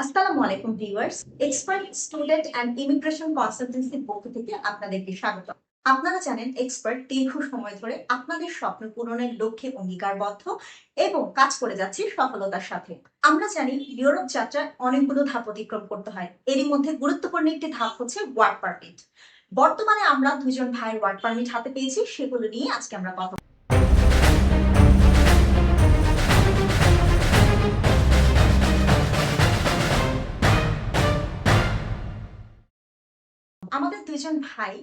আসসালামু আলাইকুম viewers, expert student and immigration কনসালটেন্সির পক্ষ থেকে আপনাদেরকে স্বাগত। আপনারা জানেন এক্সপার্ট দীর্ঘ সময় ধরে আপনাদের স্বপ্ন পূরণের লক্ষ্যে অঙ্গীকারবদ্ধ এবং কাজ করে যাচ্ছে সফলতার সাথে। আমরা জানি ইউরোপ যাত্রায় অনেকগুলো ধাপ অতিক্রম করতে হয়। এরই মধ্যে গুরুত্বপূর্ণ একটি ধাপ হচ্ছে ওয়ার্ক পারমিট। বর্তমানে আমরা দুজন ভাইয়ের ওয়ার্ক পারমিট হাতে পেয়েছি, সেগুলো নিয়ে আজকে আমরা কথা আমাদের দুইজন ভাই,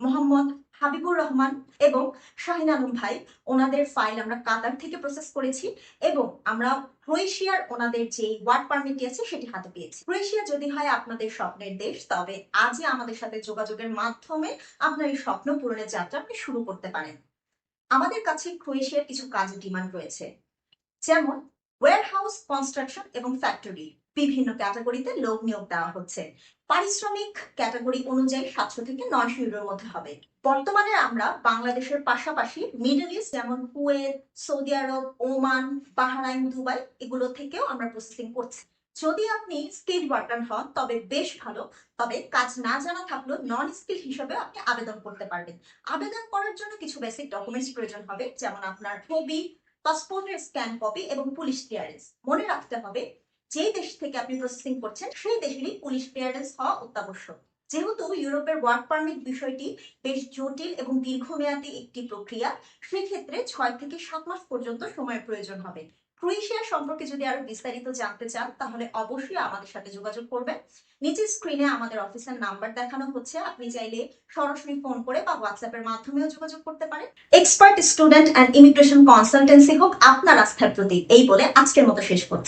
মোহাম্মদ হাবিবুর রহমান এবং শাহিন আলম ভাই, ওনাদের ফাইল আমরা কাতার থেকে প্রসেস করেছি এবং আমরা ক্রোয়েশিয়ার ওনাদের যে ওয়ার্ক পারমিট আছে সেটি হাতে পেয়েছি। ক্রোয়েশিয়া যদি হয় আপনাদের স্বপ্নের দেশ, তবে আজই আমাদের সাথে যোগাযোগের মাধ্যমে আপনার এই স্বপ্ন পূরণের যাত্রা আপনি শুরু করতে পারেন। আমাদের কাছে ক্রোয়েশিয়ার কিছু কাজের ডিমান্ড রয়েছে, যেমন ওয়্যারহাউস কনস্ট্রাকশন এবং ফ্যাক্টরি বিভিন্ন ক্যাটাগরিতে লোক নিয়োগ দেওয়া হচ্ছে। পারিশ্রমিক ক্যাটাগরি অনুযায়ী সাতশো থেকে নয়শো ইউরোর মধ্যে হবে। বর্তমানে আমরা বাংলাদেশের পাশাপাশি মিডল ইস্ট যেমন Kuwait, Saudi Arab, Oman, Bahrain, Dubai এগুলো থেকেও আমরা প্রসেসিং করছি। যদি আপনি স্কিল ওয়ার্কার হন, তবে বেশ ভালো। তবে কাজ না জানা থাকলেও নন স্কিল হিসেবে আপনি আবেদন করতে পারবেন। আবেদন করার জন্য কিছু বেসিক ডকুমেন্টস প্রয়োজন হবে, যেমন আপনার ছবি পাসপোর্টের স্ক্যান কপি এবং পুলিশ ক্লিয়ারেন্স মনে রাখতে হবে যেই দেশ থেকে আপনি প্রসেসিং করছেন, সেই দেশেরই পুলিশ ক্লিয়ারেন্স হওয়া অত্যাবশ্যক। যেহেতু ইউরোপের ওয়ার্ক পারমিট বিষয়টি বেশ জটিল এবং দীর্ঘমেয়াদী একটি প্রক্রিয়া, সেক্ষেত্রে ছয় থেকে সাত মাস পর্যন্ত সময়ের প্রয়োজন হবে। ক্রোয়েশিয়া সম্পর্কে যদি আরও বিস্তারিত জানতে চান, তাহলে অবশ্যই আমাদের সাথে যোগাযোগ করবেন। নিচের স্ক্রিনে আমাদের অফিসের নাম্বার দেখানো হচ্ছে। আপনি চাইলে সরাসরি ফোন করে বা হোয়াটসঅ্যাপের মাধ্যমেও যোগাযোগ করতে পারেন। Expert student and immigration consultancy হোক, আপনার আস্থার প্রতীক। এই বলে আজকের মতো শেষ করছি।